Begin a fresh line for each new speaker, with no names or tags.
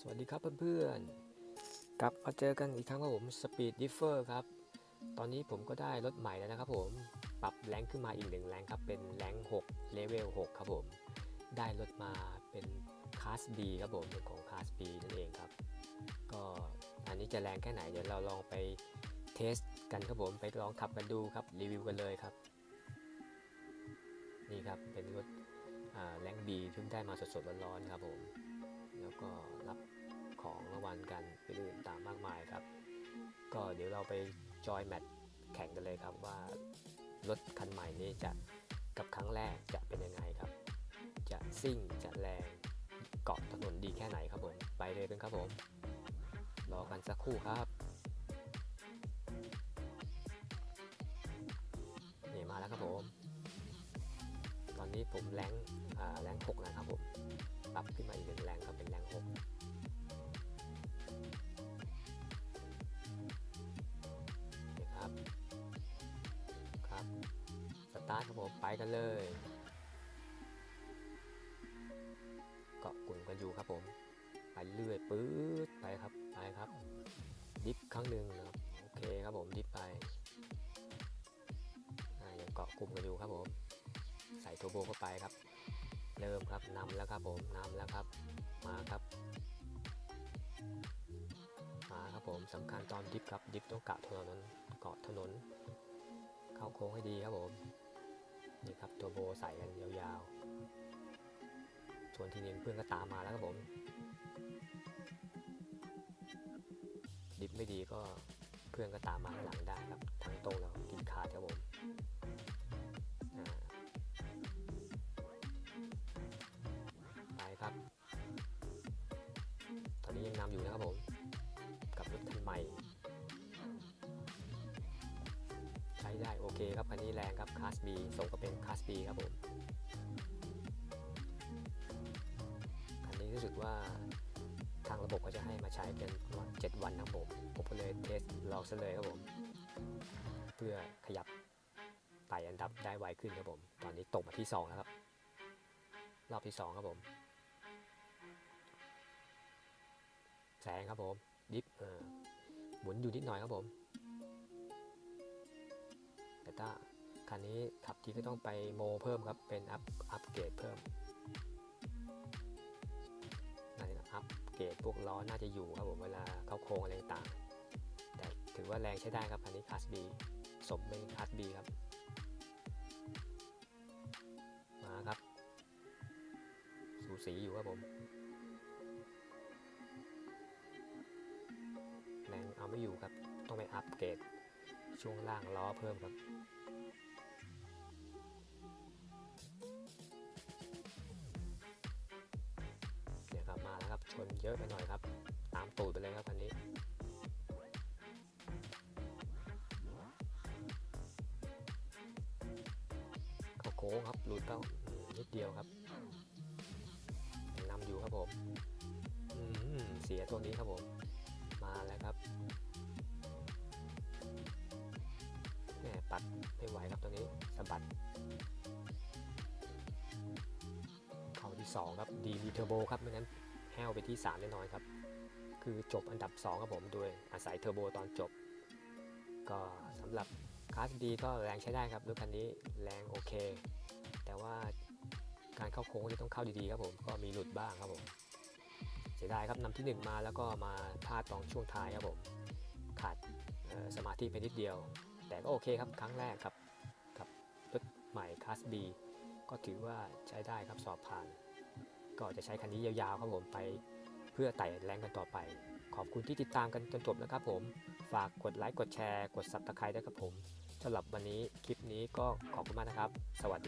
สวัสดีครับเพื่อนๆกลับมาเจอกันอีกครั้งครับผม Speed Differ ครับ ตอนนี้ผมก็ได้รถใหม่แล้วนะครับผม ปรับแรงขึ้นมาอีกหนึ่งแรงครับ เป็นแรง6 Level 6ครับผม ได้รถมาเป็น Class B ครับผมเป็นของ Class B นั่นเองครับ ก็อันนี้จะแรงแค่ไหน เดี๋ยวเราลองไปเทสกันครับผม ไปลองขับกันดูครับ รีวิวกันเลยครับ นี่ครับ เป็นรถแรง B เพิ่งได้มาสดๆร้อนๆครับผม แล้วก็รับ ของรางวัลกันไปอื่นต่างมากมายครับ ก็เดี๋ยวเราไปจอยแมตช์แข่งกันเลยครับว่ารถคันใหม่นี้จะกับครั้งแรกจะเป็นยังไงครับ จะซิ่งจะแรงเกาะถนนดีแค่ไหนครับผมไปเลยกันครับผมรอกันสักครู่ครับนี่มาแล้วครับผม ตอนนี้ผมแรงแรงหกนะครับผม ตาร์ทครับผมไปกันเลยเกาะกลุ่มกันอยู่ครับผม ไปเรื่อยปื๊ดไปครับไปครับ ดิฟครั้งหนึ่งนะครับโอเคครับผมดิฟไปอ่ายังเกาะกลุ่มกันอยู่ครับผม ใส่โทโบเข้าไปครับ เริ่มครับนำแล้วครับผมนำแล้วครับ มาครับมาครับผมสำคัญตอนดิฟครับดิฟต้องเกาะถนนเกาะถนน เข้าโค้งให้ดีครับผม นี่ครับตัวโบใส่กันยาวๆ ส่วนทีนึงเพื่อนก็ตามมาแล้วครับผม ดิฟไม่ดีก็เพื่อนก็ตามมาข้างหลังได้ครับทางตรงแล้วกินขาดครับผมไปครับ ตอนนี้ยังนำอยู่นะครับผม เคครับคันนี้แรงครับคลาส B ส่งก็เป็นคลาส B ครับผมคันนี้รู้สึกว่าทางระบบก็จะให้มาใช้เป็นประมาณ7วันนะผมผมก็เลยเทสลองซะเลยครับผม เพื่อขยับไต่อันดับได้ไวขึ้นครับผม ตอนนี้ตกมาที่ 2 แล้วครับ รอบที่ 2 ครับผมแสงครับผม ดิฟหมุนอยู่นิดหน่อยครับผม ต้าคันนี้ขับทีก็ต้องไปโมเพิ่มครับ เป็นอัพอัพเกรดเพิ่มน่าจะอัพเกรดพวกล้อน่าจะอยู่ครับผมเวลาเข้าโค้งอะไรต่างแต่ถือว่าแรงใช้ได้ครับคันนี้คลาส B สมเป็นคลาส B ครับ มาครับ สูสีอยู่ครับผมแรงเอาไม่อยู่ครับ ต้องไปอัปเกรด ช่วงล่างล้อเพิ่มครับเนี่ยครับมาแล้วครับชนเยอะไปหน่อยครับ ตามตูดไปเลยครับคันนี้เข้าโค้งครับหลุดเป้านิดเดียวครับนำอยู่ครับผมเสียตัวนี้ครับผม มาแล้วครับ ไม่ไหวครับตัวนี้สะบัดเข้าที่ 2 ครับดีมีเทอร์โบครับไม่งั้นแห้วไปที่3แน่นอนครับ คือจบอันดับ 2 ครับผมโดยอาศัยเทอร์โบตอนจบ ก็สำหรับคลาสดีก็แรงใช้ได้ครับรถคันนี้แรงโอเค แต่ว่าการเข้าโค้งที่ต้องเข้าดีๆครับผมก็มีหลุดบ้างครับผมเสียดายครับนำที่ 1 มาแล้วก็มาพลาดตอนช่วงท้ายครับผมขาดสมาธิไปนิดเดียว แต่ก็โอเคครับครั้งแรกครับ ส B ก็ถือว่าใช้ได้ครับสอบผ่าน ก็จะใช้คันนี้ยาวๆครับผมไปเพื่อไต่แรงกันต่อไป ขอบคุณที่ติดตามกันจนจบนะครับผม ฝากกดไลค์กดแชร์ กดซับสไครต์ด้วยครับผมสำหรับวันนี้คลิปนี้ก็ขอบคุณมากนะครับ สวัสดี